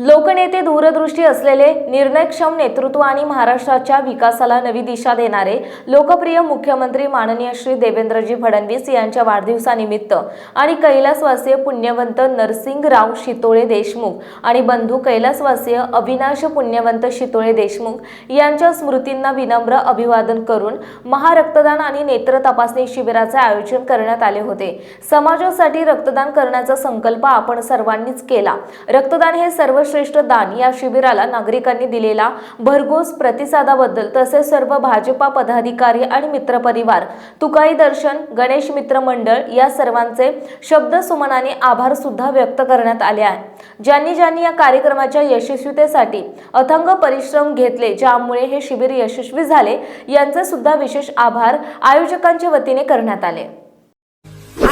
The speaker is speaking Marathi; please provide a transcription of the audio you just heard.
लोकनेते दूरदृष्टी असलेले निर्णयक्षम नेतृत्व आणि महाराष्ट्राच्या विकासाला नवी दिशा देणारे लोकप्रिय मुख्यमंत्री माननीय श्री देवेंद्रजी फडणवीस यांच्या वाढदिवसानिमित्त आणि कैलासवासीय पुण्यवंत नरसिंगराव शितोळे देशमुख आणि बंधू कैलासवासीय अविनाश पुण्यवंत शितोळे देशमुख यांच्या स्मृतींना विनम्र अभिवादन करून महारक्तदान आणि नेत्र तपासणी शिबिराचे आयोजन करण्यात आले होते. समाजासाठी रक्तदान करण्याचा संकल्प आपण सर्वांनीच केला. रक्तदान हे सर्व सर्वश्रेष्ठ दान या शिबिराला नागरिकांनी दिलेला भरघोस प्रतिसादाबद्दल तसेच सर्व भाजपा पदाधिकारी आणि मित्रपरिवार तुकाई दर्शन गणेश मित्र मंडळ या सर्वांचे शब्द सुमनाने आभार सुद्धा व्यक्त करण्यात आले आहे. ज्यांनी ज्यांनी या कार्यक्रमाच्या यशस्वीतेसाठी अथंग परिश्रम घेतले ज्यामुळे हे शिबिर यशस्वी झाले यांचे सुद्धा विशेष आभार आयोजकांच्या वतीने करण्यात आले.